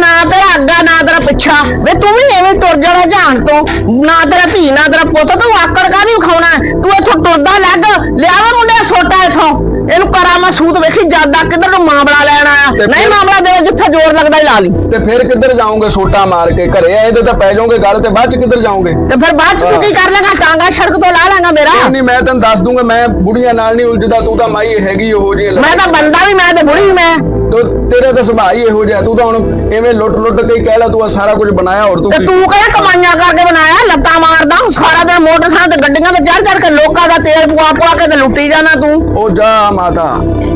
ਨਾ ਤੇਰਾ ਅੱਗਾ ਨਾ ਤੇਰਾ ਪਿੱਛਾ। ਵੇ ਤੂੰ ਵੀ ਐਵੇਂ ਟੁਰ ਜਾਣਾ ਜਾਣ ਤੋਂ। ਨਾ ਤੇਰਾ ਧੀ ਨਾ ਤੇਰਾ ਪੁੱਤ ਤੂੰ ਆਕੜ ਕਾਦੀ ਵਿਖਾਉਣਾ ਤੂੰ ਇੱਥੋਂ ਟੁਰਦਾ ਲੱਗ। ਲਿਆਵਾ ਮੁੰਡਿਆ ਛੋਟਾ ਇੱਥੋਂ। ਇਹਨੂੰ ਕਰਾ ਮੈਂ ਸੂਤ ਵੇਖੀ ਜਾਂਦਾ ਕਿੱਧਰ ਨੂੰ ਮਾਮਲਾ ਲੈਣ ਆਇਆ। ਨਹੀਂ ਮਾਮਲਾ ਦੇ ਜਿੱਥੇ ਜ਼ੋਰ ਲੱਗਦਾ ਹੀ ਲਾ ਲਈ। ਤੇ ਫਿਰ ਕਿੱਧਰ ਜਾਓਗੇ ਛੋਟਾ ਮਾਰ ਕੇ ਘਰੇ? ਆਏ ਤੇ ਤਾਂ ਪੈ ਜਾਓਗੇ ਗੱਲ ਤੇ ਬਾਅਦ ਚ ਕਿੱਧਰ ਜਾਓਗੇ? ਤੇ ਫਿਰ ਬਾਅਦ ਚ ਤੂੰ ਕੀ ਕਰ ਲੇਗਾ ਟਾਂਗਾ ਸੜਕ ਤੋਂ ਲਾ ਲਾਂਗਾ ਮੇਰਾ। ਨਹੀਂ ਮੈਂ ਤੈਨੂੰ ਦੱਸ ਦੂੰਗਾ ਮੈਂ ਬੁੜੀਆਂ ਨਾਲ ਨਹੀਂ ਉਲਝਦਾ ਤੂੰ ਤਾਂ ਮਾਈ ਹੈਗੀ ਉਹੋ ਜਿਹੀ ਮੈਂ ਤਾਂ ਬੰਦਾ ਵੀ ਮੈਂ ਤੇ ਬੁੜੀ ਵੀ ਮੈਂ। ਤੋ ਤੇਰਾ ਤਾਂ ਸੁਭਾਅ ਹੀ ਇਹੋ ਜਿਹਾ ਤੂੰ ਤਾਂ ਹੁਣ ਐਵੇਂ ਲੁੱਟ ਲੁੱਟ ਕੇ ਹੀ ਕਹਿ ਲਾ ਤੂੰ ਆਹ ਸਾਰਾ ਕੁਝ ਬਣਾਇਆ ਹੋਰ ਤੂੰ ਤੇ ਤੂੰ ਕਿਹੜਾ ਕਮਾਈਆਂ ਕਰਕੇ ਬਣਾਇਆ? ਲੱਤਾਂ ਮਾਰਦਾ ਸਾਰਾ ਦਿਨ ਮੋਟਰਸਾਈਕਲ ਤੇ ਗੱਡੀਆਂ ਤੇ ਚੜ ਚੜ ਕੇ ਲੋਕਾਂ ਦਾ ਤੇਲ ਪੁਆ ਪੁਆ ਕੇ ਤੇ ਲੁੱਟੀ ਜਾਣਾ ਤੂੰ। ਉਹ ਜਾ ਮਾਤਾ।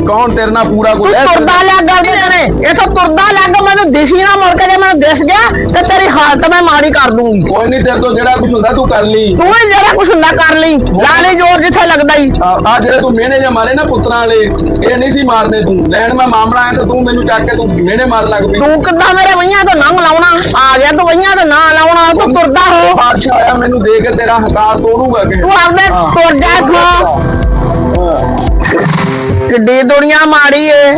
ਕੌਣ ਤੇਰੇ ਨਾਲ ਪੂਰਾ ਤੂੰ ਕੁਝ ਤੁਰਦਾ ਲੱਗ ਗੱਲ ਨੇ ਇਥੋਂ ਤੁਰਦਾ ਲੱਗ ਮੈਨੂੰ ਦਿਸੀ ਨਾ ਮੁੜ ਕੇ ਜੇ ਮੈਨੂੰ ਦਿਸ ਗਿਆ ਤੇ ਤੇਰੀ ਹਾਲਤ ਮੈਂ ਮਾੜੀ ਕਰ ਦੂੰਗੀ। ਕੋਈ ਨਹੀਂ ਤੇਰੇ ਤੋਂ ਜਿਹੜਾ ਕੁਝ ਹੁੰਦਾ ਤੂੰ ਕਰ ਲਈ। ਤੂੰ ਵੀ ਜਿਹੜਾ ਕੁਛ ਹੁੰਦਾ ਕਰ ਲਈ। ਲਾ ਲਈ ਜ਼ੋਰ ਜਿੱਥੇ ਲੱਗਦਾ ਹੀ ਆ ਜਿਹੜੇ ਤੂੰ ਮਿਹਣੇ ਜਾਂ ਮਾਰੇ ਨਾ ਪੁੱਤਰਾਂ ਵਾਲੇ ਇਹ ਨਹੀਂ ਸੀ ਮਾਰਦੇ ਤੂੰ। ਲੈਣ ਮੈਂ ਮਾਮਲਾ ਆਇਆ ਤਾਂ ਤੂੰ ਮੈਨੂੰ ਚੱਕ ਕੇ ਤੂੰ ਮਿਹਣੇ ਮਾਰ ਲੱਗ ਪਈ। ਤੂੰ ਕਿੱਦਾਂ ਮੇਰੇ ਵਈਆਂ ਤੋਂ ਨੰਗ ਲਾਉਣਾ? ਆ ਗਿਆ ਤੂੰ ਵਈਆਂ ਤੋਂ ਨਾ ਲਾਉਣਾ ਤੂੰ ਤੁਰਦਾ ਹੋ। ਬਾਦਸ਼ਾਹ ਆਇਆ ਮੈਨੂੰ ਦੇ ਕੇ ਤੇਰਾ ਹਕਾਰ ਤੋੜੂਗਾ ਕਿ। ਤੂੰ ਆਪਦੇ ਤੁਰ ਜਾ ਕਿੱਡੀ ਦੁਨੀਆ ਮਾੜੀ ਏ।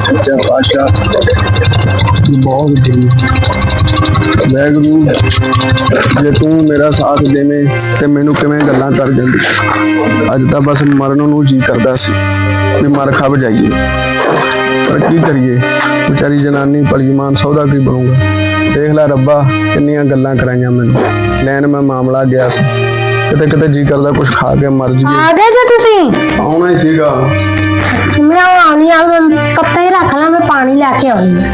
ਸੱਚਾ ਬਾਦਸ਼ਾਹ ਬਹੁਤ ਬੜੀ ਵੈਗਰੂ, ਜੇ ਤੂੰ ਮੇਰਾ ਸਾਥ ਦੇਵੇਂ ਤੇ ਮੈਨੂੰ ਕਿਵੇਂ ਗੱਲਾਂ ਕਰ ਜਾਂਦੀ ਅੱਜ ਤਾਂ ਬਸ ਮਰਨ ਨੂੰ ਜੀ ਕਰਦਾ ਸੀ ਵੀ ਮਰ ਖੱਬ ਜਾਈਏ। ਪਰ ਕੀ ਕਰੀਏ? ਵਿਚਾਰੀ ਜਨਾਨੀ ਪਲੀਮਾਨ ਸੌਦਾ ਕੀ ਬਣੂਗਾ? ਦੇਖ ਲੈ ਰੱਬਾ, ਕਿੰਨੀਆਂ ਗੱਲਾਂ ਕਰਾਈਆਂ ਮੈਨੂੰ। ਲੈਣ ਮੈਂ ਮਾਮਲਾ ਗਿਆ ਸੀ। ਕਿਤੇ ਕਿਤੇ ਜੀ ਕਰਦਾ ਕੁਝ ਖਾ ਕੇ ਮਰ ਜੀਏ ਆ ਗਏ ਜੇ ਤੁਸੀਂ? ਆਉਣਾ ਹੀ ਸੀਗਾ। ਮੈਂ ਆਉਣੀ ਆ ਕੱਪੜੇ ਰੱਖ ਲਾਂ ਮੈਂ ਪਾਣੀ ਲੈ ਕੇ ਆਉਣੀ। ਆ।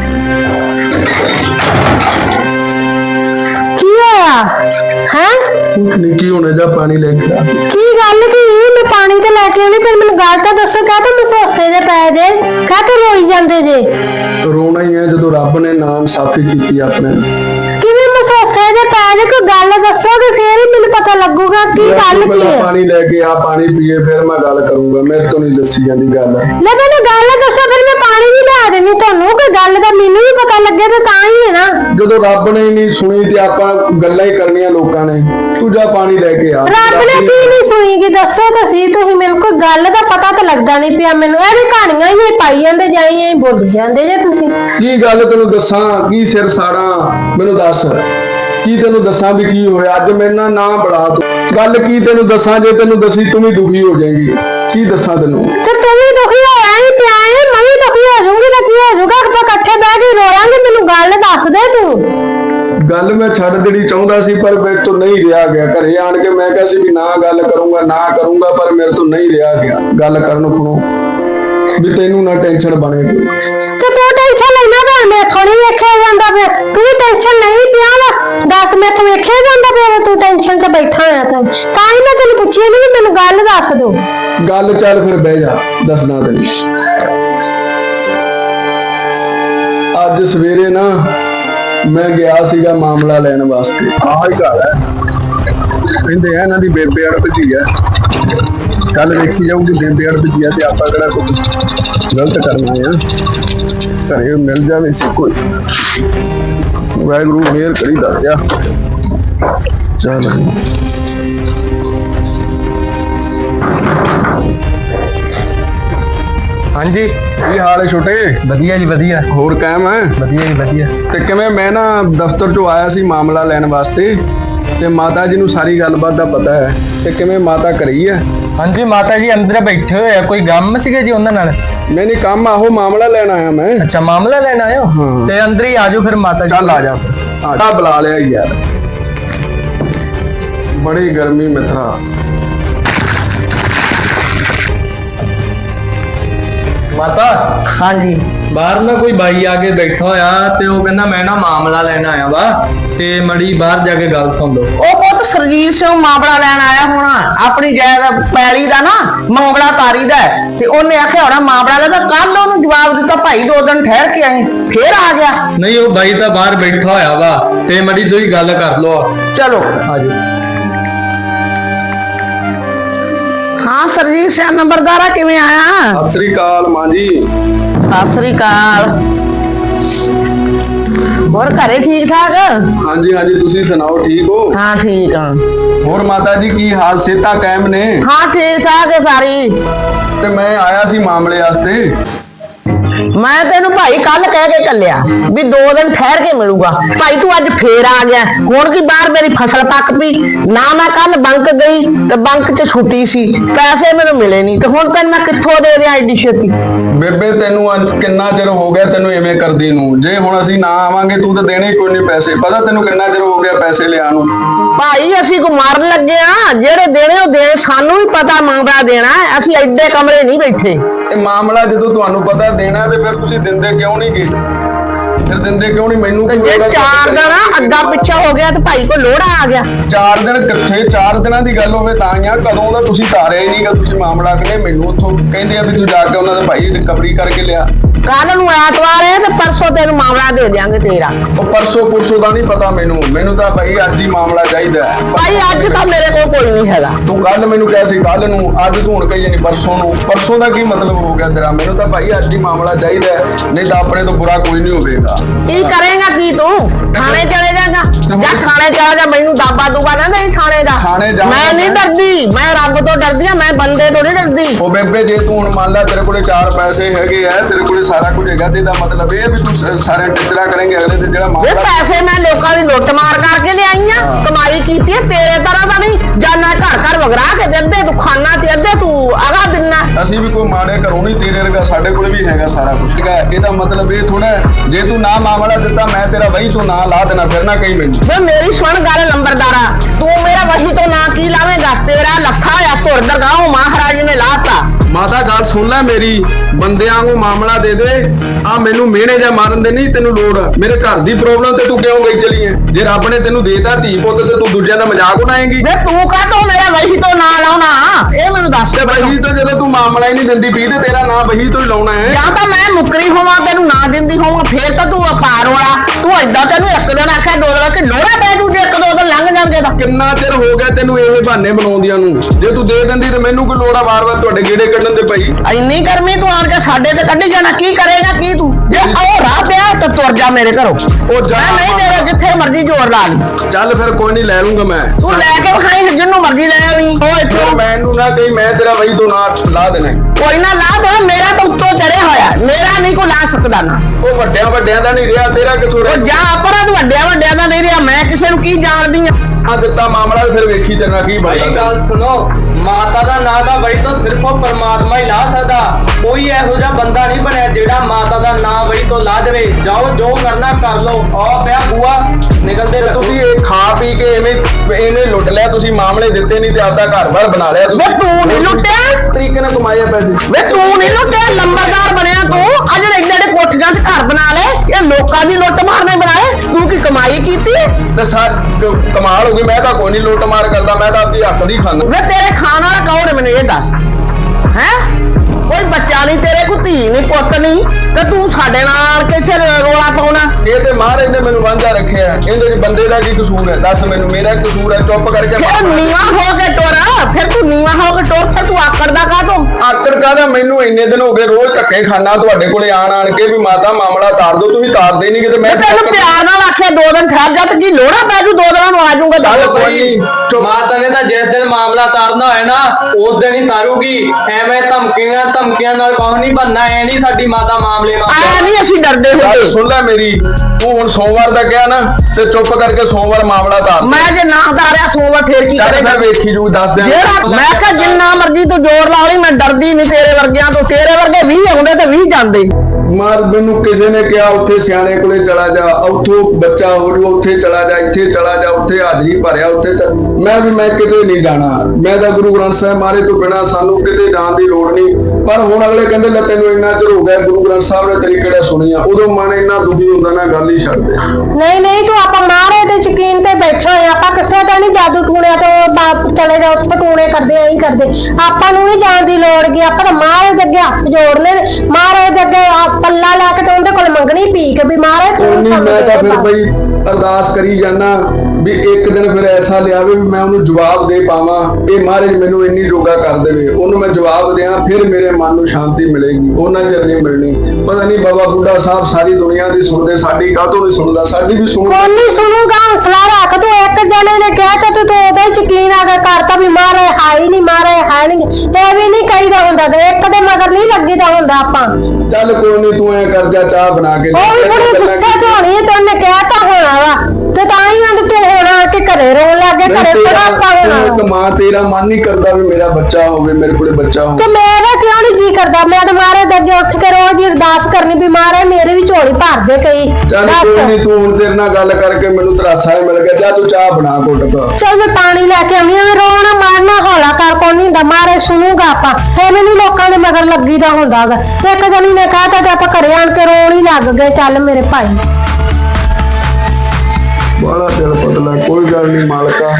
ਕੀ ਹੋਇਆ? ਹੈ? ਨਹੀਂ ਕੀ ਹੋਣਾ ਜਾ ਪਾਣੀ ਲੈ ਕੇ ਆ। ਕੀ ਗੱਲ ਕੀ? ਮੈਂ ਪਾਣੀ ਤੇ ਲੈ ਕੇ ਆਉਣੀ ਪਰ ਮੈਨੂੰ ਗੱਲ ਤਾਂ ਦੱਸੋ ਕਾਹ ਤੋਂ ਮਸੋਸੇ ਦੇ ਪੈ ਜੇ। ਕਾਹ ਤੋਂ ਰੋਈ ਜਾਂਦੇ ਜੇ। ਰੋਣਾ ਹੀ ਹੈ ਜਦੋਂ ਰੱਬ ਨੇ ਨਾਮ ਸਾਫੀ ਕੀਤੀ ਆਪਣੇ। ਕਿਵੇਂ ਮਸੋਸੇ ਦੇ ਪੈ ਜੇ ਕੋਈ ਗੱਲ ਦੱਸੋਗੇ ਫੇਰ ਹੀ ਮੈਨੂੰ ਪਤਾ ਲੱਗੂਗਾ ਕੀ ਗੱਲ ਕੀ ਪਹਿਲਾਂ ਹੈ। ਪਾਣੀ ਲੈ ਕੇ ਆ ਪਾਣੀ ਪੀਏ ਫਿਰ ਮੈਂ ਗੱਲ ਕਰੂੰਗਾ। ਮੇਰੇ ਤੋਂ ਨਹੀਂ ਦੱਸੀ ਜਾਂਦੀ ਗੱਲ। ਲੈ ਮੈਨੂੰ ਗੱਲ ਦੱਸੋ ਫਿਰ ਮੈਂ ਪਾਣੀ ਵੀ ਲਿਆ ਦੇਣੀ ਤੁਹਾਨੂੰ। ਕੋਈ ਗੱਲ ਦਾ ਮੈਨੂੰ ਵੀ ਪਤਾ ਲੱਗੇ ਤੇ ਤਾਂ ਹੀ ਹੈ ਨਾ। ਜਦੋਂ ਰੱਬ ਨੇ ਹੀ ਨਹੀਂ ਸੁਣੀ ਤੇ ਆਪਾਂ ਗੱਲਾਂ ਹੀ ਕਰਨੀਆਂ ਲੋਕਾਂ ਨੇ ਤੂੰ ਜਾ ਪਾਣੀ ਲੈ ਕੇ ਆ। ਰੱਬ ਨੇ ਕੀ ਨਹੀਂ ਸੁਣੀਗੀ ਦੱਸੋ ਤਾਂ ਸਹੀ ਤੁਸੀਂ ਮੈਨੂੰ ਕੋਈ ਗੱਲ ਦਾ ਪਤਾ ਤਾਂ ਲੱਗਦਾ ਨਹੀਂ ਪਿਆ ਮੈਨੂੰ। ਇਹ ਵੀ ਕਹਾਣੀਆਂ ਹੀ ਪਾਈ ਜਾਂਦੇ ਜਾਈ ਐਂ ਬੋਲ ਜਾਂਦੇ ਜੇ ਤੁਸੀਂ। ਕੀ ਗੱਲ ਤੈਨੂੰ ਦੱਸਾਂ? ਕੀ ਸਿਰ ਸਾੜਾ? ਮੈਨੂੰ ਦੱਸ। ਕੀ ਤੈਨੂੰ ਦੱਸਾਂ ਵੀ ਕੀ ਹੋਇਆ? ਅੱਜ ਮੇਰੇ ਨਾਲ ਨਾ ਬੜਾ ਤੂੰ ਗੱਲ ਕੀ ਤੈਨੂੰ ਦੱਸਾਂ? ਜੇ ਤੈਨੂੰ ਦੱਸੀ ਤੂੰ ਵੀ ਦੁਖੀ ਹੋ ਜਾਏਂਗੀ। ਕੀ ਦੱਸਾਂ ਤੈਨੂੰ? ਤੇ ਤੂੰ ਵੀ ਦੁਖੀ ਹੋਇਆ ਹੀ ਪਿਆ ਹੈ ਮੈਂ ਵੀ ਦੁਖੀ ਹੋ ਜਾਊਂਗੀ ਤਾਂ ਕੀ ਹੋ ਜਾਊਗਾ? ਆਪਾਂ ਇਕੱਠੇ ਬਹਿ ਕੇ ਰੋਵਾਂਗੇ ਮੈਨੂੰ ਗੱਲ ਦੱਸ ਦੇ ਤੂੰ। ਗੱਲ ਮੈਂ ਛੱਡ ਦੇਣੀ ਚਾਹੁੰਦਾ ਸੀ ਪਰ ਮੇਰੇ ਤੋਂ ਨਹੀਂ ਰਿਹਾ ਗਿਆ। ਘਰੇ ਆਣ ਕੇ ਮੈਂ ਕਿਹਾ ਸੀ ਵੀ ਨਾ ਗੱਲ ਕਰੂੰਗਾ ਨਾ ਕਰੂੰਗਾ ਪਰ ਮੇਰੇ ਤੋਂ ਨਹੀਂ ਰਿਹਾ ਗਿਆ। ਗੱਲ ਕਰਨ ਨੂੰ ਵੀ ਤੈਨੂੰ ਨਾ ਟੈਨਸ਼ਨ ਬਣੇ। ਤੇ ਤੂੰ ਟੈਨਸ਼ਨ ਲੈਣਾ ਤਾਂ ਮੈਥੋਂ ਨਹੀਂ ਵੇਖਿਆ ਜਾਂਦਾ ਫਿਰ। ਤੂੰ ਵੀ ਟੈਨਸ਼ਨ ਨਹੀਂ ਪਿਆ ਨਾ ਦੱਸ ਮੈਥੋਂ ਵੇਖਿਆ ਜਾਂਦਾ ਪਿਆ ਤੂੰ ਟੈਨਸ਼ਨ 'ਚ ਬੈਠਾ ਹੋਇਆ ਤਾਂ। ਤਾਂ ਹੀ ਮੈਂ ਤੈਨੂੰ ਪੁੱਛਿਆ ਨਹੀਂ ਮੈਨੂੰ ਗੱਲ ਦੱਸ ਦੋ। ਗੱਲ ਚੱਲ ਫਿਰ ਬਹਿ ਜਾ ਦੱਸਣਾ ਤੈਨੂੰ। ਅੱਜ ਸਵੇਰੇ ਨਾ ਮੈਂ ਗਿਆ ਸੀਗਾ ਮਾਮਲਾ ਲੈਣ ਵਾਸਤੇ। ਆਹ ਹੀ ਘਰ ਹੈ। ਕਹਿੰਦੇ ਆ ਇਹਨਾਂ ਦੀ ਬੇਬੇ ਅੜ ਭਜੀ ਹੈ। ਕੱਲ ਵੇਖੀ ਜਾਊਗੀ ਬੇਬੇ ਅੜ ਭਜੀ ਹੈ ਤੇ ਆਪਾਂ ਕਿਹੜਾ ਕੁਝ ਗਲਤ ਕਰਨਾ ਆ ਘਰੇ ਮਿਲ ਜਾਵੇ ਸੀ ਕੋਈ। ਵਾਹਿਗੁਰੂ ਮਿਹਰ ਕਰੀ ਦੱਸਿਆ ਚੱਲ। ਹਾਂਜੀ। ਕੀ ਹਾਲ ਹੈ ਛੋਟੇ? ਵਧੀਆ ਜੀ ਵਧੀਆ। ਹੋਰ ਕਾਇਮ ਹੈ? ਵਧੀਆ ਜੀ ਵਧੀਆ। ਤੇ ਕਿਵੇਂ ਮੈਂ ਨਾ ਦਫ਼ਤਰ ਚੋਂ ਆਇਆ ਸੀ ਮਾਮਲਾ ਲੈਣ ਵਾਸਤੇ। ਤੇ ਮਾਤਾ ਜੀ ਨੂੰ ਸਾਰੀ ਗੱਲਬਾਤ ਦਾ ਪਤਾ ਹੈ ਤੇ ਕਿਵੇਂ ਮਾਤਾ ਕਰੀ ਹੈ ਹਾਂਜੀ ਮਾਤਾ ਜੀ ਅੰਦਰ ਬੈਠੇ ਹੋਏ ਆ। ਕੋਈ ਗਮ ਸੀਗਾ ਜੀ ਉਹਨਾਂ ਨਾਲ? ਨਹੀਂ ਨਹੀਂ ਕੰਮ ਆਹੋ ਮਾਮਲਾ ਲੈਣ ਆਇਆ ਮੈਂ। ਅੱਛਾ ਮਾਮਲਾ ਲੈਣ ਹਾਂ। ਤੇ ਅੰਦਰ ਹੀ ਆਜੋ ਫਿਰ ਮਾਤਾ ਜੀ। ਚੱਲ ਆ ਜਾ। ਆ ਬੁਲਾ ਲਿਆ ਯਾਰ। ਬੜੀ ਗਰਮੀ ਮਿੱਤਰਾ। ਮਾਤਾ? ਹਾਂਜੀ। ਬਾਹਰ ਨਾ ਕੋਈ ਬਾਈ ਆ ਕੇ ਬੈਠਾ ਹੋਇਆ ਤੇ ਉਹ ਕਹਿੰਦਾ ਮੈਂ ਨਾ ਮਾਮਲਾ ਲੈਣ ਆਇਆ ਵਾ ਤੇ ਮੜੀ ਬਾਹਰ ਜਾ ਕੇ ਗੱਲ ਸੁਣ ਲਓ। ਉਹ ਪੁੱਤ ਸਰਜੀਤ ਸਿੰਘ ਮਾਮਲਾ ਲੈਣ ਆਇਆ ਹੋਣਾ। ਆਪਣੀ ਜਾਇਦਾਦ ਪੈਲੀ ਦਾ ਨਾ ਮਾਮਲਾ ਤਾਰੀ ਦਾ। ਤੇ ਉਹਨੇ ਆਖਿਆ ਹੋਣਾ ਮਾਮਲਾ ਲੈ ਤਾਂ ਕੱਲ ਉਹਨੂੰ ਜਵਾਬ ਦਿੱਤਾ ਭਾਈ ਦੋ ਦਿਨ ਠਹਿਰ ਕੇ ਆਏ ਫੇਰ ਆ ਗਿਆ। ਨਹੀਂ ਉਹ ਬਾਈ ਤਾਂ ਬਾਹਰ ਬੈਠਾ ਹੋਇਆ ਵਾ ਤੇ ਮੜੀ ਤੁਸੀਂ ਗੱਲ ਕਰ ਲਓ। ਚਲੋ। ਆਜੋ ਹਾਂ ਸਰਜੀਤ ਸਿੰਘ ਨੰਬਰਦਾਰਾ ਕਿਵੇਂ ਆਇਆ? ਸਤਿ ਸ੍ਰੀ ਅਕਾਲ ਮਾਂ ਜੀ। ਸਤਿ ਸ੍ਰੀ ਅਕਾਲ। ਹੋਰ ਘਰੇ ਠੀਕ ਠਾਕ? ਹਾਂਜੀ ਹਾਂਜੀ ਤੁਸੀਂ ਸੁਣਾਓ ਠੀਕ ਹੋ? ਹਾਂ ਠੀਕ ਆ। ਹੋਰ ਮਾਤਾ ਜੀ ਕੀ ਹਾਲ ਸੇਤਾ ਕਾਇਮ ਨੇ? ਹਾਂ ਠੀਕ ਠਾਕ ਹੈ ਸਾਰੀ। ਤੇ ਮੈਂ ਆਇਆ ਸੀ ਮਾਮਲੇ ਵਾਸਤੇ। ਮੈਂ ਤੈਨੂੰ ਭਾਈ ਕੱਲ ਕਹਿ ਕੇ ਕੱਲਿਆ ਵੀ ਦੋ ਦਿਨ ਠਹਿਰ ਕੇ ਮਿਲੂਗਾ। ਭਾਈ ਤੂੰ ਅੱਜ ਫੇਰ ਆ ਗਿਆ। ਹੁਣ ਕੀ ਬਾਹਰ ਮੇਰੀ ਫਸਲ ਪੱਕ ਪਈ? ਨਾ ਮੈਂ ਕੱਲ ਬੈਂਕ ਗਈ ਤੇ ਬੈਂਕ 'ਚ ਛੁੱਟੀ ਸੀ। ਪੈਸੇ ਮੈਨੂੰ ਮਿਲੇ ਨਹੀਂ ਤੇ ਹੁਣ ਤੈਨੂੰ ਮੈਂ ਕਿੱਥੋਂ ਦੇ ਦਿਆਂ ਐਡੀ ਛੇਤੀ? ਬੇਬੇ ਤੈਨੂੰ ਅੱਜ ਕਿੰਨਾ ਚਿਰ ਹੋ ਗਿਆ ਤੈਨੂੰ ਐਵੇਂ ਕਰਦੀ ਨੂੰ? ਜੇ ਹੁਣ ਅਸੀਂ ਨਾ ਆਵਾਂਗੇ ਤੂੰ ਤਾਂ ਦੇਣੇ ਕੋਈ ਨਹੀਂ ਪੈਸੇ। ਪਤਾ ਤੈਨੂੰ ਕਿੰਨਾ ਚਿਰ ਹੋ ਗਿਆ ਪੈਸੇ ਲਿਆ ਨੂੰ? ਭਾਈ ਅਸੀਂ ਕੋ ਮਾਰਨ ਲੱਗੇ ਆ। ਜਿਹੜੇ ਦੇਣੇ ਉਹ ਦੇ ਸਾਨੂੰ ਵੀ ਪਤਾ ਮੰਗਦਾ ਦੇਣਾ। ਅਸੀਂ ਐਡੇ ਕਮਰੇ ਨਹੀਂ ਬੈਠੇ। ਇਹ ਮਾਮਲਾ ਜਦੋਂ ਤੁਹਾਨੂੰ ਪਤਾ ਦੇਣਾ ਤੇ ਫਿਰ ਤੁਸੀਂ ਦਿੰਦੇ ਕਿਉਂ ਨਹੀਂ ਗੇ ਫਿਰ ਦਿੰਦੇ ਕਿਉਂ ਨਹੀਂ? ਮੈਨੂੰ ਕੀ ਜੇ ਲੋੜ ਆ? ਚਾਰ ਦਿਨ? ਅੱਗਾ ਪਿੱਛਾ ਹੋ ਗਿਆ ਤੇ ਭਾਈ ਕੋ ਲੋੜਾ ਆ ਗਿਆ। ਚਾਰ ਦਿਨ ਕਿੱਥੇ ਚਾਰ ਦਿਨਾਂ ਦੀ ਗੱਲ ਹੋਵੇ ਤਾਂ ਯਾਰ ਕਦੋਂ ਦਾ ਤੁਸੀਂ ਤਾਰਿਆ ਹੀ ਨਹੀਂਗਾ ਤੁਸੀਂ ਮਾਮਲਾ ਕਹਿੰਦੇ ਮੈਨੂੰ ਉੱਥੋਂ ਕਹਿੰਦੇ ਆ ਵੀ ਤੂੰ ਜਾ ਕੇ ਉਹਨਾਂ ਦੇ ਭਾਈ ਰਿਕਵਰੀ ਕਰਕੇ ਲਿਆ। ਕੱਲ ਨੂੰ ਐਤਵਾਰ ਹੈ ਤੇ ਪਰਸੋਂ ਤੈਨੂੰ ਮਾਮਲਾ ਦੇ ਦਿਆਂਗੇ ਤੇਰਾ। ਉਹ ਪਰਸੋਂ ਪੁਰਸੋਂ ਦਾ ਨਹੀਂ ਪਤਾ ਮੈਨੂੰ। ਮੈਨੂੰ ਤਾਂ ਭਾਈ ਅੱਜ ਹੀ ਮਾਮਲਾ ਚਾਹੀਦਾ ਹੈ। ਭਾਈ ਅੱਜ ਤਾਂ ਮੇਰੇ ਕੋਲ ਕੋਈ ਨਹੀਂ ਹੈਗਾ। ਤੂੰ ਕੱਲ ਮੈਨੂੰ ਕਿਹਾ ਸੀ ਕੱਲ ਨੂੰ ਅੱਜ ਤੂੰ ਹੁਣ ਕਹੀ ਨਹੀਂ ਪਰਸੋਂ ਨੂੰ। ਪਰਸੋਂ ਦਾ ਕੀ ਮਤਲਬ ਹੋ ਗਿਆ ਤੇਰਾ? ਮੈਨੂੰ ਤਾਂ ਭਾਈ ਅੱਜ ਹੀ ਮਾਮਲਾ ਚਾਹੀਦਾ ਹੈ, ਨਹੀਂ ਤਾਂ ਆਪਣੇ ਤੋਂ ਬੁਰਾ ਕੋਈ ਨਹੀਂ ਹੋਵੇਗਾ। ਕੀ ਕਰੇਗਾ ਕੀ ਤੂੰ? ਥਾਣੇ ਚਲੇ ਜਾਗਾ ਜਾਂ ਥਾਣੇ ਚਲਾ ਜਾ ਮੈਨੂੰ ਦਾਬਾ ਦੂਬਾ ਨਾ ਨਹੀਂ ਥਾਣੇ ਦਾ। ਥਾਣੇ ਜਾਣਾ ਮੈਂ ਨਹੀਂ ਡਰਦੀ ਮੈਂ ਰੱਬ ਤੋਂ ਡਰਦੀ ਆ ਮੈਂ ਬੰਦੇ ਤੋਂ ਨਹੀਂ ਡਰਦੀ। ਉਹ ਬੇਬੇ ਜੇ ਤੂੰ ਹੁਣ ਮੰਨ ਲੈ ਤੇਰੇ ਕੋਲੇ ਚਾਰ ਪੈਸੇ ਹੈਗੇ ਆ ਤੇਰੇ ਕੋਲੇ ਸਾਰਾ ਕੁਝ ਹੈਗਾ ਤੇ ਇਹਦਾ ਮਤਲਬ ਇਹ ਵੀ ਤੂੰ ਸਾਰੇ ਟਿਚਰਾ ਕਰੇਂਗੇ ਅਗਲੇ ਦਿਨ ਜਿਹੜਾ ਵੇ ਮਾਮਲਾ ਪੈਸੇ ਮੈਂ ਲੋਕਾਂ ਦੀ ਲੁੱਟ ਮਾਰ ਕਰਕੇ ਲਿਆਈ ਆ ਕਮਾਈ ਕੀਤੀ ਹੈ ਤੇਰੇ ਤਰ੍ਹਾਂ ਦਾ ਨਹੀਂ। ਜਾਨਾ ਘਰ ਘਰ ਵਗਰਾ ਕੇ ਦੇ ਅੱਧੇ ਤੂੰ ਖਾਣਾ ਤੇ ਅੱਧੇ ਤੂੰ ਆਗਾ ਦਿੰਨਾ। ਅਸੀਂ ਵੀ ਕੋਈ ਮਾੜੇ ਘਰੋਂ ਨਹੀਂ ਤੇਰੇ ਵਰਗਾ ਸਾਡੇ ਕੋਲ ਵੀ ਹੈਗਾ ਸਾਰਾ ਕੁਝ। ਠੀਕ ਹੈ ਇਹਦਾ ਮਤਲਬ ਇਹ ਥੋੜਾ ਜੇ ਤੂੰ ਨਾ ਮਾਮਲਾ ਦਿੱਤਾ, ਮੈਂ ਤੇਰਾ ਵਹੀ ਤੋਂ ਨਾਂ ਲਾ ਦੇਣਾ, ਫਿਰ ਨਾ ਕਹੀ ਮੈਨੂੰ। ਵੇ ਮੇਰੀ ਸੁਣ ਗੱਲ ਲੰਬਰਦਾਰਾ ਤੂੰ ਮੇਰਾ ਵਹੀ ਤੋਂ ਨਾਂ ਕੀ ਲਾਵੇਂਗਾ? ਤੇਰਾ ਲੱਖਾ ਹੋਇਆ ਤੁਰ ਦਰਗਾਹੋਂ ਮਹਾਰਾਜ ਨੇ ਲਾਤਾ। ਮਾਤਾ ਗੱਲ ਸੁਣ ਲੈ ਮੇਰੀ ਬੰਦਿਆਂ ਨੂੰ ਮਾਮਲਾ ਦੇ ਦੇ। ਆ ਮੈਨੂੰ ਮਿਹਣੇ ਜਾਂ ਮਾਰਨ ਦੇ ਨਹੀਂ ਤੈਨੂੰ ਲੋੜ। ਮੇਰੇ ਘਰ ਦੀ ਪ੍ਰੋਬਲਮ ਤੇ ਤੂੰ ਕਿਉਂ ਗਈ ਚਲੀ ਐ? ਜੇ ਰੱਬ ਨੇ ਤੈਨੂੰ ਦੇਤਾ ਧੀ ਪੁੱਤ ਤੇ ਤੂੰ ਦੂਜਿਆਂ ਦਾ ਮਜ਼ਾਕ ਉਡਾਏਂਗੀ। ਵੇ ਤੂੰ ਕਾ ਤੋਂ ਮੇਰਾ ਵਹੀ ਤੋਂ ਨਾ ਲਾਉਣਾ ਇਹ ਮੈਨੂੰ ਦੱਸ ਤੇ ਬਹੀ ਤੋਂ ਜਦੋਂ ਤੂੰ ਮਾਮਲਾ ਹੀ ਨਹੀਂ ਦਿੰਦੀ ਪਈ ਤੇ ਤੇਰਾ ਨਾਂ ਬਹੀ ਤੋਂ ਹੀ ਲਾਉਣਾ ਹੈ ਜਾਂ ਤਾਂ ਮੈਂ ਮੁਕਰੀ ਹੋਵਾਂ ਤੈਨੂੰ ਨਾ ਦਿੰਦੀ ਹੋਵਾਂ ਫੇਰ ਤਾਂ ਤੂੰ ਅਪਾਰ ਵਾਲਾ। ਤੂੰ ਏਦਾਂ ਤੈਨੂੰ ਇੱਕ ਦਿਨ ਆਖਿਆ ਦੋ ਦਿਨ ਕਿ ਲੋੜਾ ਪੈ ਜੂ ਜੇ ਇੱਕ ਦੋ ਦਿਨ ਲੰਘ ਜਾਣਗੇ ਤਾਂ। ਕਿੰਨਾ ਚਿਰ ਹੋ ਗਿਆ ਤੈਨੂੰ ਇਹ ਬਹਾਨੇ ਬਣਾਉਂਦੀਆਂ ਨੂੰ? ਜੇ ਤੂੰ ਦੇ ਦਿੰਦੀ ਤੇ ਮੈਨੂੰ ਕੋਈ ਲੋੜ ਵਾਰ-ਵਾਰ ਤੁਹਾਡੇ ਗੇੜੇ ਕੱਢਣ ਦੇ ਭਾਈ। ਇੰਨੀ ਗਰਮੀ ਤੂੰ ਆਣ ਕੇ ਸਾਡੇ ਤੇ ਕੱਢੀ ਜਾਣਾ ਕੀ ਕਰੇਗਾ ਕੀ ਤੂੰ? ਜੇ ਉਹ ਰਾਹ ਪਿਆ ਤਾਂ ਤੁਰ ਜਾ ਮੇਰੇ ਘਰੋਂ। ਉਹ ਜਾ। ਮੈਂ ਨਹੀਂ ਤੇਰੇ ਜਿੱਥੇ ਮਰਜ਼ੀ ਜ਼ੋਰ ਲਾ ਲਈ। ਚੱਲ ਫਿਰ ਕੋਈ ਨਹੀਂ ਲੈ ਲੂੰਗਾ ਮੈਂ। ਤੂੰ ਲੈ ਕੇ ਵਿਖਾਈ ਜਿੰਨੂੰ ਮਰਜ਼ੀ ਲੈ ਆਵੀਂ। ਉਹ ਇੱਥੋਂ ਮੈਨੂੰ ਨਾ ਕਹੀ ਮੈਂ ਤੇਰਾ ਵਹੀ ਤੋਂ ਨਾ ਲਾ ਦੇਣਾ। ਕੋਈ ਨਾ ਲਾ ਦੇ ਮੇਰਾ ਤਾਂ ਉੱਤੋਂ ਚੜਿਆ ਹੋਇਆ ਮੇਰਾ ਨਹੀਂ ਕੋ ਲਾ ਸਕਦਾ ਨਾ। ਉਹ ਵੱਡਿਆਂ ਵੱਡਿਆਂ ਦਾ ਨਹੀਂ ਰਿਹਾ ਤੇਰਾ ਕਿਥੋਂ ਉਹ ਰਿਹਾ ਜਾ ਪਰਾਂ ਤੂੰ ਵੱਡਿਆਂ ਵੱਡਿਆਂ ਦਾ ਨਹੀਂ ਰਿਹਾ। ਮੈਂ ਕਿਸੇ ਨੂੰ ਕੀ ਜਾਣਦੀ ਆ? ਆ ਦਿੱਤਾ ਮਾਮਲਾ ਫਿਰ ਵੇਖੀ ਤੇਰਾ ਕੀ ਭਾਈ ਬਣਦਾ ਗੱਲ ਸੁਣੋ ਮਾਤਾ ਦਾ ਨਾਂ ਦਾ ਵਈ ਤੋਂ ਸਿਰਫ ਉਹ ਪਰਮਾਤਮਾ ਹੀ ਲਾ ਸਕਦਾ। ਕੋਈ ਇਹੋ ਜਿਹਾ ਬੰਦਾ ਨਹੀਂ ਬਣਿਆ ਜਿਹੜਾ ਮਾਤਾ ਦਾ ਨਾਂ ਵਈ ਤੋਂ ਲਾ ਦੇਵੇ। ਜਾਓ ਜੋ ਕਰਨਾ ਕਰ ਲਓ। ਆ ਪਿਆ ਬੂਆ ਨਿਕਲਦੇ ਰਹੋ। ਤੁਸੀਂ ਇਹ ਖਾ ਪੀ ਕੇ ਐਵੇਂ ਐਵੇਂ ਲੁੱਟ ਲਿਆ ਤੁਸੀਂ ਮਾਮਲੇ ਦਿੱਤੇ ਨਹੀਂ ਤੇ ਆਪਦਾ ਘਰ-ਬਾਰ ਬਣਾ ਲਿਆ ਵੇ ਤੂੰ ਨਹੀਂ ਲੁੱਟਿਆ? ਤਰੀਕੇ ਨਾਲ ਕਮਾਏ ਆ ਪੈਸੇ ਵੇ ਤੂੰ ਨਹੀਂ ਲੁੱਟਿਆ? ਲੰਬਰਦਾਰ ਬਣਿਆ ਤੂੰ। ਕੋਠੀਆਂ 'ਚ ਘਰ ਬਣਾ ਲੈ ਇਹ ਲੋਕਾਂ ਦੀ ਲੁੱਟ ਮਾਰਨੇ ਬਣਾਏ। ਤੂੰ ਕੀ ਕਮਾਈ ਕੀਤੀ? ਤੇ ਸਾ ਕਮਾਲ ਹੋ ਗਈ ਮੈਂ ਤਾਂ ਕੋਈ ਨਹੀਂ ਲੁੱਟ ਮਾਰ ਕਰਦਾ ਮੈਂ ਤਾਂ ਆਪਦੀ ਹੱਕ ਦੀ ਖਾਂਦਾ। ਵੇ ਤੇਰੇ ਖਾਣ ਵਾਲਾ ਕੌਣ ਹੈ ਮੈਨੂੰ ਇਹ ਦੱਸ। ਹੈ? ਕੋਈ ਬੱਚਾ ਨਹੀਂ ਤੇਰੇ ਕੋ ਧੀ ਨਹੀਂ ਪੁੱਤ ਨਹੀਂ ਤੇ ਤੂੰ ਸਾਡੇ ਨਾਲ ਆਣ ਕੇ ਇੱਥੇ ਰੋਲਾ ਪਾਉਣਾ। ਇਹ ਤੇ ਮਹਾਰਾਜ ਨੇ ਮੈਨੂੰ ਵਾਂਝਾ ਰੱਖਿਆ ਇਹਦੇ ਚ ਬੰਦੇ ਦਾ ਕੀ ਕਸੂਰ ਹੈ? ਦੱਸ ਮੈਨੂੰ ਮੇਰਾ ਕਸੂਰ ਹੈ? ਚੁੱਪ ਕਰਕੇ ਫਿਰ ਨੀਵਾ ਹੋ ਕੇ ਟੁਰ ਫਿਰ ਤੂੰ ਨੀਵਾ ਹੋ ਕੇ ਟੁਰ ਫਿਰ ਤੂੰ ਆਕੜਦਾ ਕਾ ਤੂੰ ਆਕੜ ਕਾਹਦਾ? ਮੈਨੂੰ ਇੰਨੇ ਦਿਨ ਹੋ ਗਏ ਰੋਜ਼ ਧੱਕੇ ਖਾਣਾ ਤੁਹਾਡੇ ਕੋਲੇ ਆਣ ਆਣ ਕੇ ਵੀ ਮਾਤਾ ਮਾਮਲਾ ਤਾਰ ਦੋ ਤੁਸੀਂ ਤਾਰਦੇ ਨਹੀਂ ਕਿਤੇ ਮੈਂ ਮੈਂ ਤੈਨੂੰ ਪਿਆਰ ਨਾਲ ਆਖਿਆ ਦੋ ਦਿਨ ਠਹਿਰ ਜਾ ਤੇ ਕੀ ਲੋੜਾ ਪੈ ਜੂ ਦੋ ਦਿਨਾਂ ਨੂੰ ਆ ਜਾਊਂਗਾ ਚੱਲ ਤਾਂ ਕੋਈ ਮਾਤਾ ਨੇ ਤਾਂ ਜਿਸ ਦਿਨ ਮਾਮਲਾ ਤਾਰਨਾ ਹੋਇਆ ਨਾ ਉਸ ਦਿਨ ਹੀ ਤਾਰੂਗੀ। ਐਵੇਂ ਧਮਕੀਆਂ ਧਮਕੀਆਂ ਨਾਲ ਕੁਝ ਨਹੀਂ ਬੰਨਾ ਐ ਨਹੀਂ ਸਾਡੀ ਮਾਤਾ ਮਾਮਲੇ ਨਾਲ ਆਇਆ ਨਹੀਂ ਅਸੀਂ ਡਰਦੇ ਗੱਲ ਹੁੰਦੇ ਸੁਣ ਲੈ ਮੇਰੀ ਤੂੰ ਹੁਣ ਸੋਮਵਾਰ ਦਾ ਕਿਹਾ ਨਾ ਤੇ ਚੁੱਪ ਕਰਕੇ ਸੋਮਵਾਰ ਮਾਮਲਾ ਤਾਰ ਮੈਂ ਜੇ ਨਾ ਤਾਰਿਆ ਸੋਮਵਾਰ ਫੇਰ ਕੀ ਚੱਲ ਕਰੇਗਾ? ਫਿਰ ਵੇਖੀ ਜੂ ਦੱਸ ਦੇ ਜਿਹੜਾ ਮੈਂ ਕਿਹਾ ਜਿੰਨਾ ਮਰਜ਼ੀ ਤੂੰ ਜ਼ੋਰ ਲਾ ਲਈ ਮੈਂ ਡਰਦੀ ਨਹੀਂ ਤੇਰੇ ਵਰਗਿਆਂ ਤੋਂ। ਤੇਰੇ ਵਰਗੇ 20 ਆਉਂਦੇ ਤੇ 20 ਜਾਂਦੇ। ਮਾਰ, ਮੈਨੂੰ ਕਿਸੇ ਨੇ ਕਿਹਾ, ਉੱਥੇ ਸਿਆਣੇ ਕੋਲੇ ਚਲਾ ਜਾ। ਉੱਥੋਂ ਬੱਚਾ ਹੋ ਜੂ ਉੱਥੇ ਚਲਾ ਜਾ, ਇੱਥੇ ਚਲਾ ਜਾ, ਉੱਥੇ ਹਾਜ਼ਰੀ ਭਰਿਆ, ਉੱਥੇ ਮੈਂ ਵੀ ਮੈਂ ਕਿਤੇ ਨਹੀਂ ਜਾਣਾ। ਮੈਂ ਤਾਂ ਗੁਰੂ ਗ੍ਰੰਥ ਸਾਹਿਬ ਮਾਰੇ ਤੋਂ ਬਿਨਾ ਸਾਨੂੰ ਕਿਤੇ ਜਾਣ ਦੀ ਲੋੜ ਨਹੀਂ। ਪਰ ਹੁਣ ਅਗਲੇ ਕਹਿੰਦੇ, ਲੈ ਤੈਨੂੰ ਇੰਨਾ ਚਿਰ ਹੋ ਗਿਆ, ਗੁਰੂ ਗ੍ਰੰਥ ਸਾਹਿਬ ਨੇ ਤੇਰੀ ਕਿਹੜਾ ਸੁਣੀ ਆ? ਉਦੋਂ ਮਨ ਇੰਨਾ ਦੁਖੀ ਹੁੰਦਾ ਨਾ, ਗੱਲ ਹੀ ਛੱਡ ਦੇ। ਨਹੀਂ ਨਹੀਂ, ਤੂੰ ਆਪਾਂ ਮਾਰੇ ਦੇ ਯਕੀਨ ਤੇ ਬੈਠੇ ਹੋਏ ਆਪਾਂ ਕਿਸੇ ਦਾ ਨਹੀਂ ਜਾਦੂ ਟੂਣਿਆ ਤੋਂ ਚਲੇ ਜਾ ਉੱਥੇ ਟੂਣੇ ਕਰਦੇ, ਐਂ ਕਰਦੇ। ਆਪਾਂ ਨੂੰ ਨਹੀਂ ਜਾਣ ਦੀ ਲੋੜ ਗਈ ਆਪਾਂ ਤਾਂ ਮਾਰੇ ਦੇ ਅੱਗੇ ਹੱਥ ਜੋੜਨੇ ਨੇ। ਮਾਰੇ ਦੇ ਅੱਗੇ ਪੱਲਾ ਲੈ ਕੇ ਤੇ ਉਹਦੇ ਕੋਲ ਮੰਗਣੀ ਪੀ ਕੇ ਵੀ ਮਾਰੇ ਤੂੰ ਨਹੀਂ ਸਾਨੂੰ ਮੈਂ ਤਾਂ ਦੇ ਫਿਰ। ਬਈ ਅਰਦਾਸ ਕਰੀ ਜਾਣਾ ਵੀ ਇੱਕ ਦਿਨ ਫਿਰ ਐਸਾ ਲਿਆਵੇ ਵੀ ਮੈਂ ਉਹਨੂੰ ਜਵਾਬ ਦੇ ਪਾਵਾਂ ਇਹ ਮਹਾਰਾਜ ਮੈਨੂੰ ਇੰਨੀ ਜੋਗਾ ਕਰ ਦੇਵੇ। ਉਹਨੂੰ ਮੈਂ ਜਵਾਬ ਦਿਆਂ ਫਿਰ ਮੇਰੇ ਮਨ ਨੂੰ ਸ਼ਾਂਤੀ ਮਿਲੇਗੀ ਉਹਨਾਂ ਚਿਰ ਨਹੀਂ ਮਿਲਣੀ। ਪਤਾ ਨਹੀਂ ਬਾਬਾ ਬੁੱਢਾ ਸਾਹਿਬ ਸਾਰੀ ਦੁਨੀਆ ਦੀ ਸੁਣਦੇ ਸਾਡੀ ਕਾਹਤੋਂ ਨਹੀਂ ਸੁਣਦਾ ਸਾਡੀ ਵੀ ਸੁਣ ਕੋਈ ਨਹੀਂ ਸੁਣੂਗਾ? ਹੌਸਲਾ ਰੱਖ ਤੂੰ ਇੱਕ ਜਣੇ ਨੇ ਕਹਿ ਤਾ ਤੂੰ ਉਹਦਾ ਹੀ ਯਕੀਨ ਆ ਗਿਆ ਕਰਤਾ ਵੀ ਮਾਰੇ ਹੈ ਹੀ ਨਹੀਂ ਮਾਰੇ ਹੈ ਨਹੀਂ। ਤੇ ਵੀ ਨਹੀਂ ਕਹੀਦਾ ਹੁੰਦਾ ਤੇ ਇੱਕ ਦੇ ਮਗਰ ਨਹੀਂ ਲੱਗੀਦਾ ਹੁੰਦਾ ਆਪਾਂ। ਚੱਲ ਕੋਈ ਨਹੀਂ ਤੂੰ ਐ ਕਰ ਜਾ ਚਾਹ ਬਣਾ ਕੇ ਉਹ ਵੀ ਬੜੀ ਗੁੱਸੇ ਚ ਹੋਣੀ ਤੇ ਉਹਨੇ ਕਹਿਤਾ ਹੋਣਾ ਵਾ। ਤੇ ਤਾਂ ਹੀ ਹੁਣ ਤੂੰ ਹੋਣਾ ਕਿ ਘਰੇ ਰੋਣ ਲੱਗੇ ਨਹੀਂ, ਘਰੇ ਤੇਰਾ- ਪੜਾਪਾ ਹੋਣਾ। ਤੂੰ ਇੱਕ ਮਾਂ ਤੇਰਾ ਮਨ ਨਹੀਂ ਕਰਦਾ ਵੀ ਮੇਰਾ ਬੱਚਾ ਹੋਵੇ ਮੇਰੇ ਕੋਲੇ ਬੱਚਾ ਹੋਵੇ। ਤੇ ਮੇਰਾ ਕਿਉਂ ਨਹੀਂ ਜੀ ਕਰਦਾ? ਮੈਂ ਤਾਂ ਮਾਰੇ ਦੇ ਅੱਗੇ ਉੱਠ ਕੇ ਰੋਜ਼ ਹੀ ਅਰਦਾਸ ਕਰਨੀ ਵੀ ਮਾਰੇ ਮੇਰੀ ਵੀ ਝੋਲੀ ਭਰ ਦੇ ਕਈ। ਚੱਲ। ਕੋਈ ਨਹੀਂ ਤੂੰ ਹੁਣ ਤੇਰੇ ਨਾਲ ਗੱਲ ਕਰਕੇ ਮੈਨੂੰ ਤਰਾਸਾ ਹੀ ਮਿਲ ਗਿਆ ਜਾ ਤੂੰ ਚਾਹ ਬਣਾ ਘੁੱਟ ਕੇ। ਚੱਲ ਮੈਂ ਪਾਣੀ ਲੈ ਕੇ ਆਉਣੀ ਆ ਮੈਂ ਰੋਣਾ ਮਾਰਨਾ ਹੌਲਾ ਕਰ ਕੋਈ ਨਹੀਂ ਹੁੰਦਾ। ਮਾਰੇ ਸੁਣੂਗਾ ਆਪਾਂ। ਐਵੇਂ ਨਹੀਂ ਲੋਕਾਂ ਦੇ ਮਗਰ ਲੱਗੀਦਾ ਹੁੰਦਾਗਾ ਇੱਕ ਜਣੀ ਨੇ ਕਹਤਾ ਤੇ ਆਪਾਂ ਘਰੇ ਆਣ ਕੇ ਰੋਣ ਹੀ ਲੱਗ ਗਏ। ਚੱਲ ਮੇਰੇ ਭਾਈ। ਬੜਾ ਦਿਲ ਪਤਲਾ, ਕੋਈ ਗੱਲ ਨਹੀਂ ਮਾਲਕਾ।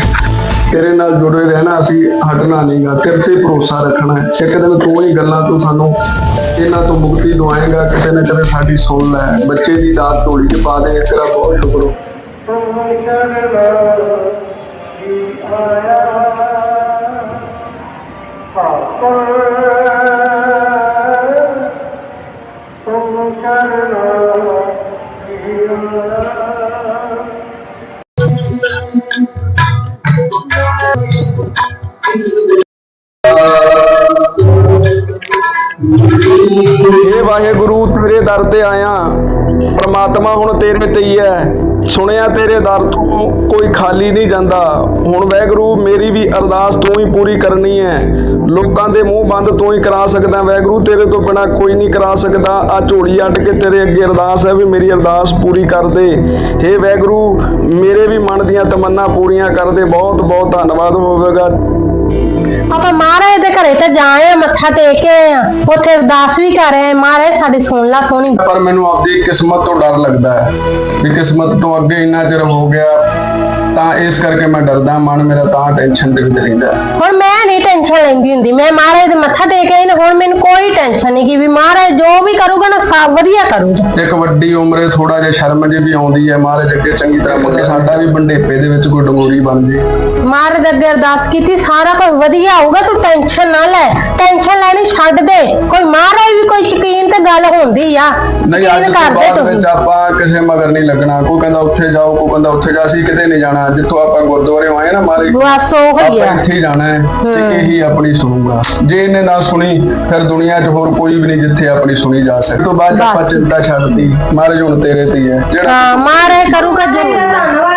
ਤੇਰੇ ਨਾਲ ਜੁੜੇ ਰਹਿਣਾ ਅਸੀਂ ਹਟਣਾ ਨਹੀਂਗਾ, ਤੇਰੇ ਤੇ ਭਰੋਸਾ ਰੱਖਣਾ ਹੈ। ਇੱਕ ਦਿਨ ਤੂੰ ਹੀ ਗੱਲਾਂ ਤੋਂ ਸਾਨੂੰ ਇਹਨਾਂ ਤੋਂ ਮੁਕਤੀ ਦਵਾਏਗਾ, ਕਿਤੇ ਨਾ ਕਿਤੇ ਸਾਡੀ ਸੁਣ ਲੈ। ਬੱਚੇ ਦੀ ਦਾਤ ਢੋਲੀ 'ਚ ਪਾ ਦੇ, ਤੇਰਾ ਬਹੁਤ ਸ਼ੁਕਰ ਹੋ। ਹੇ ਵਾਹਿਗੁਰੂ ਤੇਰੇ ਦਰ ਤੇ ਆਇਆ। ਪਰਮਾਤਮਾ ਹੁਣ ਤੇਰੇ ਤੇ ਹੀ ਹੈ। ਸੁਣਿਆ ਤੇਰੇ ਦਰ ਤੋਂ ਕੋਈ ਖਾਲੀ ਨਹੀਂ ਜਾਂਦਾ। ਹੁਣ ਵਾਹਿਗੁਰੂ ਮੇਰੀ ਵੀ ਅਰਦਾਸ ਤੂੰ ਹੀ ਪੂਰੀ ਕਰਨੀ ਹੈ। ਲੋਕਾਂ ਦੇ ਮੂੰਹ ਬੰਦ ਤੂੰ ਹੀ ਕਰਾ ਸਕਦਾ। ਵਾਹਿਗੁਰੂ ਤੇਰੇ ਤੋਂ ਬਿਨਾ ਕੋਈ ਨਹੀਂ ਕਰਾ ਸਕਦਾ। ਆ ਝੋਲੀ ਅੱਡ ਕੇ ਤੇਰੇ ਅੱਗੇ ਅਰਦਾਸ ਹੈ ਵੀ ਮੇਰੀ ਅਰਦਾਸ ਪੂਰੀ ਕਰ ਦੇ। ਹੇ ਵਾਹਿਗੁਰੂ ਮੇਰੇ ਵੀ ਮਨ ਦੀਆਂ ਤਮੰਨਾ ਪੂਰੀਆਂ ਕਰ ਦੇ। ਬਹੁਤ ਬਹੁਤ ਧੰਨਵਾਦ ਹੋਵੇਗਾ। ਆਪਾਂ ਮਹਾਰਾਜ ਦੇ ਘਰੇ ਤੇ ਜਾਏ ਆ, ਮੱਥਾ ਟੇਕ ਕੇ ਆਏ ਆ। ਉੱਥੇ ਅਰਦਾਸ ਵੀ ਕਰ ਰਹੇ ਮਹਾਰਾਜ ਸਾਡੀ ਸੁਣ ਲਾ ਸੋਹਣੀ। ਪਰ ਮੈਨੂੰ ਆਪਦੀ ਕਿਸਮਤ ਤੋਂ ਡਰ ਲੱਗਦਾ ਹੈ ਵੀ ਕਿਸਮਤ ਤੋਂ ਅੱਗੇ ਇੰਨਾ ਚਿਰ ਹੋ ਗਿਆ ਤਾਂ ਇਸ ਕਰਕੇ ਮੈਂ ਡਰਦਾ ਮਨ ਮੇਰਾ ਤਾਂ ਟੈਨਸ਼ਨ ਦੇ ਵਿੱਚ ਰਹਿੰਦਾ। ਹੁਣ ਮੈਂ ਨਹੀਂ ਟੈਨਸ਼ਨ ਲੈਂਦੀ ਹੁੰਦੀ ਮੈਂ ਮਹਾਰਾਜ ਦੇ ਮੱਥਾ ਟੇਕ ਕੇ ਆਈ ਨਾ ਹੁਣ ਮੈਨੂੰ ਕੋਈ ਟੈਨਸ਼ਨ ਨਹੀਂ ਕਿ ਵੀ ਮਹਾਰਾਜ ਜੋ ਵੀ ਕਰੂਗਾ ਨਾ ਸਭ ਵਧੀਆ ਕਰੂਗਾ। ਇੱਕ ਵੱਡੀ ਉਮਰੇ ਥੋੜਾ ਜਿਹਾ ਸ਼ਰਮ ਜੇ ਵੀ ਆਉਂਦੀ ਹੈ ਮਹਾਰਾਜ ਅੱਗੇ ਚੰਗੀ ਤਰ੍ਹਾਂ ਮੰਗੇ ਸਾਡਾ ਵੀ ਬੰਡੇਪੇ ਦੇ ਵਿੱਚ ਕੋਈ ਡੰਗੋਰੀ ਬਣ ਜੇ। ਮਹਾਰਾਜ ਅੱਗੇ ਅਰਦਾਸ ਕੀਤੀ ਸਾਰਾ ਕੁਝ ਵਧੀਆ ਹੋਊਗਾ ਤੂੰ ਟੈਨਸ਼ਨ ਨਾ ਲੈ ਟੈਨਸ਼ਨ ਲੈਣੀ ਛੱਡ ਦੇ। ਕੋਈ ਮਹਾਰਾਜ ਵੀ ਕੋਈ ਯਕੀਨ ਤੇ ਗੱਲ ਹੁੰਦੀ ਆ ਨਹੀਂ ਅੱਜ ਤੋਂ ਕਰਦੇ ਬਾਅਦ ਤੂੰ। ਵਿੱਚ ਆਪਾਂ ਕਿਸੇ ਮਗਰ ਨਹੀਂ ਲੱਗਣਾ ਕੋਈ ਕਹਿੰਦਾ ਉੱਥੇ ਜਾਓ ਕੋਈ ਕਹਿੰਦਾ ਉੱਥੇ ਜਾ ਅਸੀਂ ਕਿਤੇ ਨਹੀਂ ਜਾਣਾ। ਜਿੱਥੋਂ ਆਪਾਂ ਗੁਰਦੁਆਰੇ ਆਏ ਨਾ ਮਹਾਰਾਜ ਬਸ ਉਹ ਹੀ ਆਪਾਂ ਆ ਇੱਥੇ ਹੀ ਜਾਣਾ ਹੈ ਤੇ ਇਹੀ ਆਪਣੀ ਸੁਣੂਗਾ। ਜੇ ਇਹਨੇ ਨਾ ਸੁਣੀ ਫਿਰ ਦੁਨੀਆ 'ਚ ਹੋਰ ਕੋਈ ਵੀ ਨਹੀਂ ਜਿੱਥੇ ਆਪਣੀ ਸੁਣੀ ਜਾ ਸਕੇ। ਤੋਂ ਬਾਅਦ 'ਚ ਆਪਾਂ। ਚਿੰਤਾ ਛੱਡਤੀ। ਮਹਾਰਾਜ ਹੁਣ ਤੇਰੇ ਤੇ ਹੀ ਹੈ। ਜਿਹੜਾ ਹਾਂ ਮਹਾਰਾਜ ਕਰੂਗਾ ਜੋ ਧੰਨਵਾਦ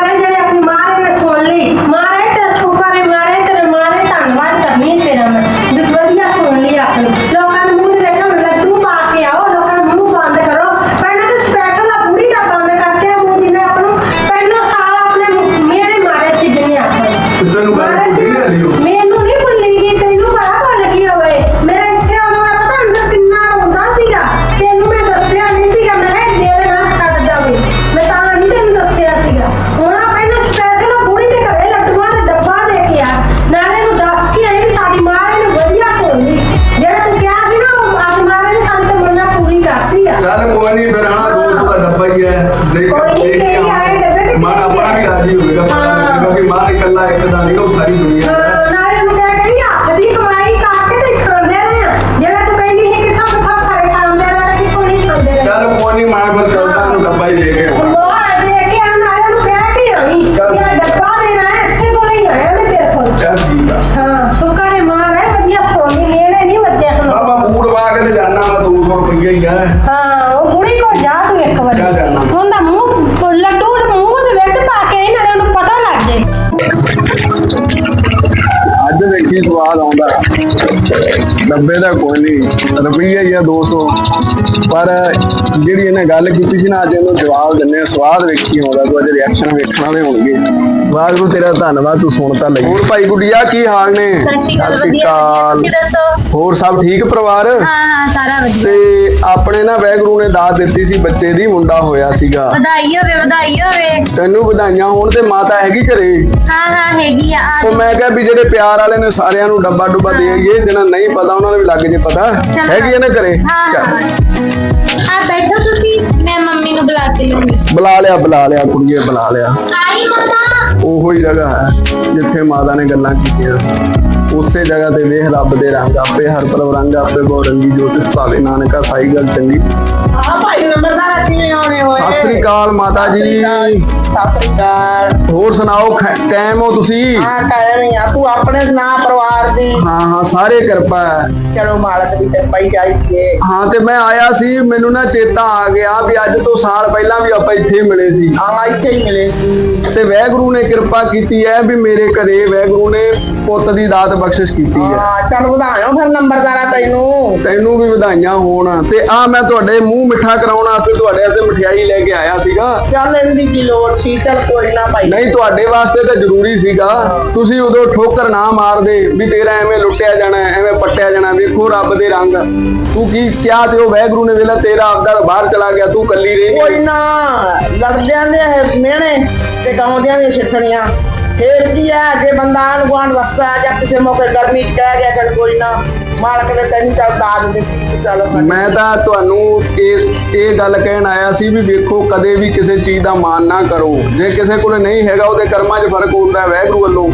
ਹੀ 90 ਦਾ ਕੋਈ ਨਹੀਂ ਰੁਪਈਆ ਹੀ ਜਾਂ 200 ਪਰ ਜਿਹੜੀ ਇਹਨੇ ਗੱਲ ਕੀਤੀ ਸੀ ਨਾ, ਅੱਜ ਇਹਨੂੰ ਜਵਾਬ ਦਿੰਨੇ ਸਵਾਦ ਵੇਖੀ ਆਉਂਦਾ ਕੋਈ ਰਿਐਕਸ਼ਨ ਵੇਖਣਾ ਦੇ ਹੋਣਗੇ। ਵਾਹਿਗੁਰੂ ਤੇਰਾ ਧੰਨਵਾਦ ਤੂੰ ਸੁਣ ਤਾਂ ਲਈ ਹੋਰ ਭਾਈ ਗੁੱਡੀਆ ਕੀ ਹਾਲ ਨੇ? ਸਤਿ ਸ਼੍ਰੀ ਅਕਾਲ ਹੋਰ ਸਭ ਠੀਕ ਪਰਿਵਾਰ? ਹਾਂ ਸਾਰਾ ਵਧੀਆ। ਤੇ ਆਪਣੇ ਨਾ ਵੈਗਰੂ ਨੇ ਦਾਤ ਦਿੱਤੀ ਸੀ ਬੱਚੇ ਦੀ ਮੁੰਡਾ ਹੋਇਆ ਸੀਗਾ। ਵਧਾਈ ਹੋਵੇ ਵਧਾਈ ਹੋਵੇ। ਤੈਨੂੰ ਵਧਾਈਆਂ ਹੋਣ ਤੇ ਮਾਤਾ ਹੈਗੀ ਘਰੇ? ਹਾਂ ਹਾਂ ਹੈਗੀ ਆ ਆ ਉਹ ਮੈਂ ਕਿਹਾ ਵੀ ਜਿਹੜੇ ਪਿਆਰ ਵਾਲੇ ਨੇ ਸਾਰਿਆਂ ਨੂੰ ਡੱਬਾ ਡੁੱਬਾ ਦੇ ਆਈਏ ਜਿਹਨਾਂ ਨਹੀਂ ਪਤਾ ਉਹਨਾਂ ਨੂੰ ਵੀ ਲੱਗ ਜੇ ਪਤਾ। ਹੈਗੀ ਨਾ ਘਰੇ? ਹਾਂ ਚੱਲ। ਆ ਬੈਠੋ ਤੁਸੀਂ ਮੈਂ ਮੰਮੀ ਨੂੰ ਬੁਲਾ ਕੇ ਬੁਲਾ ਲਿਆ ਬੁਲਾ ਲਿਆ ਕੁੜੀਏ ਬੁਲਾ ਲਿਆ। ਆਈ ਮਮਾ। ਉਹੋ ਹੀ ਜਗ੍ਹਾ ਹੈ ਜਿੱਥੇ ਮਾਤਾ ਨੇ ਗੱਲਾਂ ਕੀਤੀਆਂ। ਉਸੇ ਜਗ੍ਹਾ ਤੇ ਵੇਖ ਰੱਬ ਦੇ ਰੰਗ ਆਪੇ ਹਰ ਪ੍ਰਭ ਰੰਗ, ਆਪੇ ਬਹੁ ਰੰਗੀ ਭਾਵੇ ਨਾਨਕਾ ਸਾਈ ਗੱਲ ਚੰਗੀ। ਨੰਬਰਦਾਰ ਕਿਵੇਂ ਆਉਣੇ ਹੋਏ? ਸਤਿ ਸ੍ਰੀ ਅਕਾਲ ਮਾਤਾ ਜੀ। ਸਤਿ ਸ੍ਰੀ ਅਕਾਲ। ਹੋਰ ਸੁਣਾਓ ਕਾਇਮ ਹੋ ਤੁਸੀਂ? ਹਾਂ ਕਾਇਮ ਹੀ ਆ। ਤੂੰ ਆਪਣੇ ਸੁਣਾ ਪਰਿਵਾਰ ਦੀ। ਹਾਂ ਹਾਂ ਸਾਰੇ ਕਿਰਪਾ ਹੈ। ਚਲੋ ਮਾਲਕ ਦੀ ਕਿਰਪਾ ਹੀ ਚਾਹੀਦੀ ਏ। ਹਾਂ ਤੇ ਮੈਂ ਆਇਆ ਸੀ ਮੈਨੂੰ ਨਾ ਚੇਤਾ ਆ ਗਿਆ ਵੀ ਅੱਜ ਤੋਂ ਸਾਲ ਪਹਿਲਾਂ ਵੀ ਆਪਾਂ ਇੱਥੇ ਮਿਲੇ ਸੀ। ਆ ਇੱਥੇ ਹੀ ਮਿਲੇ ਸੀ। ਤੇ ਵੈਗੁਰੂ ਨੇ ਕਿਰਪਾ ਕੀਤੀ ਹੈ ਵੀ ਮੇਰੇ ਘਰੇ ਵੈਗੁਰੂ ਨੇ ਪੁੱਤ ਦੀ ਦਾਤ ਬਖਸ਼ਿਸ਼ ਕੀਤੀ ਹੈ। ਹਾਂ ਚੱਲ ਵਧਾਇਓ ਫਿਰ ਨੰਬਰਦਾਰਾ ਤੈਨੂੰ। ਤੈਨੂੰ ਵੀ ਵਧਾਈਆਂ ਹੋਣ। ਤੇ ਆ ਮੈਂ ਤੁਹਾਡੇ ਮੂੰਹ ਮਿੱਠਾ ਕਰਾਉਣ ਵਾਸਤੇ ਤੁਹਾਡੇ ਵਾਸਤੇ ਮਠਿਆਈ ਲੈ ਕੇ ਆਇਆ ਸੀਗਾ। ਚੱਲ ਇਹਦੀ ਕੀ ਲੋੜ ਸੀ? ਚੱਲ ਕੋਈ ਨਾ ਭਾਈ। ਨਹੀਂ ਤੁਹਾਡੇ ਵਾਸਤੇ ਤਾਂ ਜ਼ਰੂਰੀ ਸੀਗਾ। ਤੁਸੀਂ ਉਦੋਂ ਠੋਕਰ ਨਾ ਮਾਰਦੇ ਵੀ ਤੇਰਾ ਐਵੇਂ ਲੁੱਟਿਆ ਜਾਣਾ ਐਵੇਂ ਪੱਟਿਆ ਜਾਣਾ ਵੇਖੋ ਰੱਬ ਦੇ ਰੰਗ। ਤੂੰ ਕੀ ਕਿਹਾ ਤੇ ਉਹ ਵੈਗੁਰੂ ਨੇ ਵੇਲਾ ਤੇਰਾ ਆਪਦਾ ਬਾਹਰ ਚਲਾ ਗਿਆ ਤੂੰ ਕੱਲੀ ਰਹੀ ਕੋਈ ਨਾ ਲੜਦਿਆਂ ਦੇ ਮਿਹਣੇ ਤੇ ਗਾਉਂਦਿਆਂ ਦੀਆਂ ਛਿੱਠਣੀਆਂ ਫੇਰ ਕੀ ਆ, ਜੇ ਬੰਦਾ ਆਂਢ ਵਸਦਾ ਜਾਂ ਕਿਸੇ ਮੌਕੇ ਗਰਮੀ ਚ ਕਹਿ ਗਿਆ ਚੱਲ ਕੋਈ ਨਾ, ਮਾਲਕ ਨੇ ਤੈਨੂੰ ਚੱਲ ਦਾਦ ਦਿੱਤੀ, ਤੂੰ ਚੱਲ ਮੈਂ ਤਾਂ ਤੁਹਾਨੂੰ ਇਸ, ਇਹ ਗੱਲ ਕਹਿਣ ਆਇਆ ਸੀ ਵੀ ਵੇਖੋ, ਕਦੇ ਵੀ ਕਿਸੇ ਚੀਜ਼ ਦਾ ਮਾਨ ਨਾ ਕਰੋ। ਜੇ ਕਿਸੇ ਕੋਲ ਨਹੀਂ ਹੈਗਾ, ਉਹਦੇ ਕਰਮਾਂ 'ਚ ਫ਼ਰਕ ਹੁੰਦਾ ਹੈ ਵੈਗਰੂ ਵੱਲੋਂ।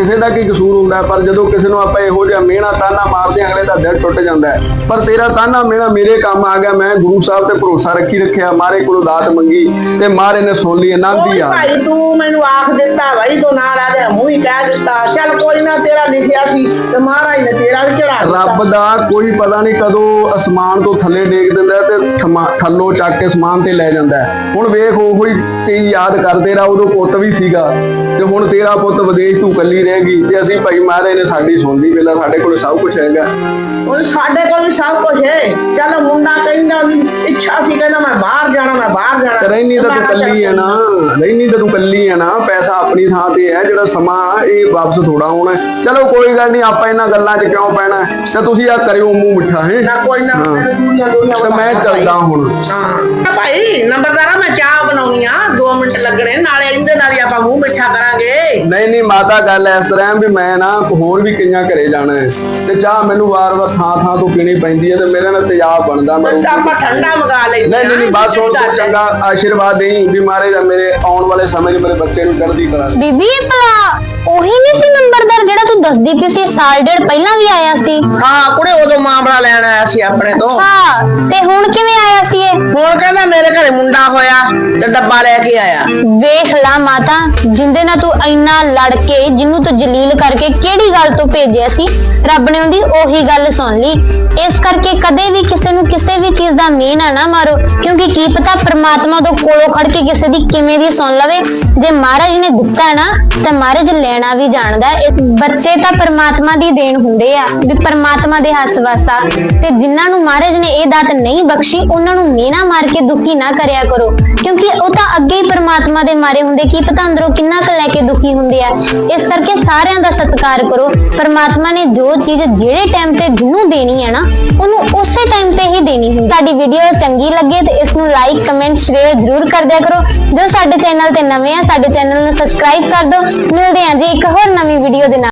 ਕਿਸੇ ਦਾ ਕੀ ਕਸੂਰ ਹੁੰਦਾ ਪਰ ਜਦੋਂ ਕਿਸੇ ਨੂੰ ਆਪਾਂ ਇਹੋ ਜਿਹਾ ਮਿਹਣਾ ਤਾਨਾ ਮਾਰਦੇ ਅਗਲੇ ਦਾ ਦਿਲ ਟੁੱਟ ਜਾਂਦਾ ਪਰ ਤੇਰਾ ਤਾਨਾ ਮਿਹਣਾ ਮੇਰੇ ਕੰਮ ਆ ਗਿਆ ਮੈਂ ਗੁਰੂ ਸਾਹਿਬ ਤੇ ਭਰੋਸਾ ਰੱਖੀ ਰੱਖਿਆ ਮਾਰੇ ਕੋਲੋਂ ਦਾਤ ਮੰਗੀ ਤੇ ਮਾਰੇ ਨੇ ਸੁਣ ਲਈ ਆਨੰਦ ਆ। ਭਾਈ ਤੂੰ ਮੈਨੂੰ ਆਖ ਦਿੱਤਾ ਭਾਈ ਤੂੰ ਨਾਲ ਆ ਜਾ ਮੂੰਹ ਹੀ ਕਹਿ ਦਿੱਤਾ ਚੱਲ ਕੋਈ ਨਾ ਤੇਰਾ ਲਿਖਿਆ ਸੀ ਤੇ ਮਹਾਰਾਜ ਨੇ ਤੇਰਾ ਵੀ ਚੜਾ ਰੱਬ ਦਾ ਕੋਈ ਪਤਾ ਨਹੀਂ ਕਦੋਂ ਅਸਮਾਨ ਤੋਂ ਥੱਲੇ ਡੇਗ ਦਿੰਦਾ ਤੇ ਥੱਲੋਂ ਚੱਕ ਕੇ ਸਮਾਨ ਤੇ ਲੈ ਜਾਂਦਾ। ਹੁਣ ਵੇਖ ਉਹੋ ਹੀ ਚੀਜ਼ ਯਾਦ ਕਰਦੇ ਰਾ ਉਦੋਂ ਪੁੱਤ ਵੀ ਸੀਗਾ ਤੇ ਹੁਣ ਤੇਰਾ ਪੁੱਤ ਵਿਦੇਸ਼ ਤੂੰ ਕੱਲੀ ਰਹੇਗੀ ਤੇ ਅਸੀਂ ਭਾਈ ਮਹਾਰਾਜ ਨੇ ਸਾਡੀ ਸੁਣ ਲਈ ਸਾਡੇ ਕੋਲ ਸਭ ਕੁਝ ਹੈਗਾ। ਹੁਣ ਸਾਡੇ ਕੋਲ ਵੀ ਸਭ ਕੁਝ ਹੈ। ਚੱਲ ਮੁੰਡਾ ਕਹਿੰਦਾ ਵੀ ਇੱਛਾ ਸੀ ਕਹਿੰਦਾ ਮੈਂ ਬਾਹਰ ਜਾਣਾ ਮੈਂ ਬਾਹਰ ਜਾਣਾ। ਤੇ ਰਹਿਨੀ ਤਾਂ ਤੂੰ ਕੱਲੀ ਹੈ ਨਾ ਰਹਿਨੀ ਤਾਂ ਤੂੰ ਕੱਲੀ ਹੈ ਨਾ ਪੈਸਾ ਆਪਣੀ ਥਾਂ ਤੇ ਹੈ ਜਿਹੜਾ ਸਮਾਂ ਇਹ ਵਾਪਸ ਥੋੜਾ ਆਉਣਾ ਹੈ। ਚਲੋ ਕੋਈ ਗੱਲ ਨਹੀਂ ਆਪਾਂ ਇਹਨਾਂ ਗੱਲਾਂ 'ਚ ਕਿਉਂ ਪੈਣਾ? ਤੇ ਤੁਸੀਂ ਆ ਕਰਿਓ ਮੂੰਹ ਮਿੱਠਾ ਹੈ? ਨਾ ਕੋਈ ਨਾ ਤੇ ਮੈਂ ਚੱਲਦਾ ਹੁਣ। ਹਾਂ। ਭਾਈ ਨੰਬਰਦਾਰਾ ਮੈਂ ਚਾਹ ਬਣਾਉਣੀ ਆ। 2 ਮਿੰਟ ਲੱਗਣੇ ਨਾਲੇ ਇਹਦੇ ਨਾਲ ਹੀ ਆਪਾਂ ਮੂੰਹ ਮਿੱਠਾ ਕਰਾਂਗੇ। ਨਹੀਂ ਨਹੀਂ ਮਾਤਾ ਗੱਲ ਇਸ ਤਰ੍ਹਾਂ ਵੀ ਮੈਂ ਨਾ ਹੋਰ ਵੀ ਕਈਆਂ ਘਰੇ ਜਾਣਾ ਹੈ। ਤੇ ਚਾਹ ਮੈਨੂੰ ਵਾਰ-ਵਾਰ ਥਾਂ ਥਾਂ ਤੋਂ ਪੀਣੀ ਪੈਂਦੀ ਹੈ ਤੇ ਮੇਰੇ ਨਾਲ ਤੇਜ਼ਾਬ ਬਣਦਾ ਮੈਨੂੰ ਬਸ ਆਪਾਂ ਠੰਡਾ ਮੰਗਾ ਲੈਂਦੇ ਨਹੀਂ ਨਹੀਂ ਨਹੀਂ, ਬਸ ਹੁਣ ਤੂੰ ਚੰਗਾ ਆਸ਼ੀਰਵਾਦ ਦੇਈ ਵੀ ਮਾਰੇ ਦਾ ਮੇਰੇ ਆਉਣ ਵਾਲੇ ਸਮੇਂ 'ਚ ਮੇਰੇ ਬੱਚੇ ਨੂੰ ਚੜ੍ਹਦੀ ਕਲਾ ਦੇ। ਬੀਬੀ ਇਹ ਭਲਾ ਉਹੀ ਨਹੀਂ ਸੀ ਨੰਬਰਦਾਰ ਜਿਹੜਾ ਤੂੰ ਦੱਸਦੀ ਪਈ ਸੀ ਸਾਲ ਡੇਢ ਪਹਿਲਾਂ ਵੀ ਆਇਆ ਸੀ? ਹਾਂ ਕੁੜੇ ਉਦੋਂ ਮਾਮਲਾ ਲੈਣ ਆਇਆ ਸੀ ਆਪਣੇ ਤੋਂ। ਹਾਂ ਤੇ ਹੁਣ ਕਿਵੇਂ ਆਇਆ ਸੀ ਇਹ? ਹੁਣ ਕਹਿੰਦਾ ਮੇਰੇ ਘਰੇ ਮੁੰਡਾ ਹੋਇਆ ਤੇ ਡੱਬਾ ਲੈ ਕੇ ਆਇਆ। ਵੇਖ ਲਾ ਮਾਤਾ, ਜਿੰਦੇ ਨਾਲ ਤੂੰ ਇੰਨਾ ਲੜ ਕੇ ਜਿਹਨੂੰ ਤੂੰ ਜਲੀਲ ਕਰਕੇ ਕਿਹੜੀ ਗੱਲ ਤੋਂ ਭੇਜਿਆ ਸੀ? ਰੱਬ ਨੇ ਉਹਦੀ ਉਹੀ ਗੱਲ ਸੁਣ ਲਈ। ਇਸ ਕਰਕੇ ਕਦੇ ਵੀ ਕਿਸੇ ਨੂੰ ਕਿਸੇ ਵੀ ਚੀਜ਼ ਦਾ ਮੇਨਾ ਨਾ ਮਾਰੋ, ਕਿਉਂਕਿ ਕੀ ਪਤਾ ਪ੍ਰਮਾਤਮਾ ਤੋਂ ਕੋਲੋਂ ਖੜ ਕੇ ਕਿਸੇ ਦੀ ਕਿਵੇਂ ਦੀ ਸੁਣ ਲਵੇ। ਜੇ ਮਹਾਰਾਜ ਨੇ ਦਿੱਤਾ ਨਾ, ਤਾਂ ਮਹਾਰਾਜ ਲੈਣਾ ਵੀ ਜਾਣਦਾ। ਇਹ ਬੱਚੇ ਤਾਂ ਪ੍ਰਮਾਤਮਾ ਦੀ ਦੇਣ ਹੁੰਦੇ ਆ, ਵੀ ਪ੍ਰਮਾਤਮਾ ਦੇ ਹੱਸ ਵਸਾ ਤੇ ਜਿਨ੍ਹਾਂ ਨੂੰ ਮਹਾਰਾਜ ਨੇ ਇਹ ਦਾਤ ਨਹੀਂ ਬਖਸ਼ੀ, ਉਹਨਾਂ ਨੂੰ ਮੇਨਾ ਮਾਰ ਕੇ ਦੁਖੀ ਨਾ ਕਰਿਆ ਕਰੋ। ਕਿਉਂਕਿ ਉਹ ਤਾਂ ਅੱਗੇ ਪ੍ਰਮਾਤਮਾ ਦੇ ਮਾਰੇ ਹੁੰਦੇ ਕੀ ਪਤਾ ਅੰਦਰੋਂ ਕਿੰਨਾ ਕੁ ਲੈ ਕੇ ਦੁਖੀ ਹੁੰਦੇ ਆ? ਇਸ ਕਰਕੇ ਸਾਰਿਆਂ ਦਾ ਸਤਿਕਾਰ ਕਰੋ। ਪ੍ਰਮਾਤਮਾ ਨੇ ਜੋ ਚੀਜ਼ ਜਿਹੜੇ ਟਾਈਮ ਤੇ ਜਿਹਨੂੰ ਦੇਣੀ ਹੈ ਨਾ, ਉਹਨੂੰ ਉਸੇ ਟਾਈਮ ਤੇ ਹੀ ਦੇਣੀ ਹੁੰਦੀ ਸਾਡੀ ਵੀਡੀਓ ਚੰਗੀ ਲੱਗੇ ਤੇ ਇਸ ਨੂੰ ਲਾਈਕ ਕਮੈਂਟ ਸ਼ੇਅਰ ਜ਼ਰੂਰ ਕਰ ਦਿਆ ਕਰੋ। ਜੋ ਸਾਡੇ ਚੈਨਲ ਤੇ ਨਵੇਂ ਆ, ਸਾਡੇ ਚੈਨਲ ਨੂੰ ਸਬਸਕ੍ਰਾਈਬ ਕਰ ਦਿਓ। ਮਿਲਦੇ ਹਾਂ ਜੀ ਇੱਕ ਹੋਰ ਨਵੀਂ ਵੀਡੀਓ ਦੇ ਨਾਲ।